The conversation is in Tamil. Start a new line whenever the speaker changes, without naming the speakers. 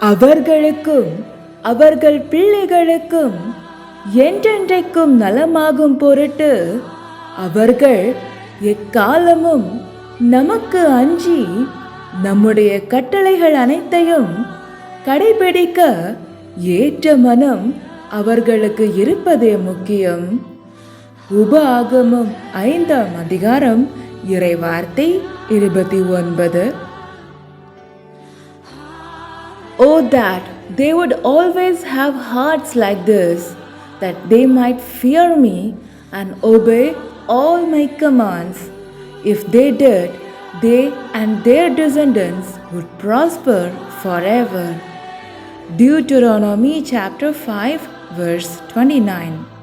அவர்களுக்கும் அவர்கள் பிள்ளைகளுக்கும் என்றென்றைக்கும் நலமாகும் பொருட்டு அவர்கள் எக்காலமும் நமக்கு அஞ்சி நம்முடைய கட்டளைகள் அனைத்தையும் கடைபிடிக்க ஏற்ற மனம் அவர்களுக்கு இருப்பதே முக்கியம். உப ஆகமம் ஐந்தாம் அதிகாரம் இறைவார்த்தை இருபத்தி ஒன்பது. Oh, that they would always have hearts like this, that they might fear me and obey all my commands. If they did, they and their descendants would prosper forever. Deuteronomy chapter 5, verse 29.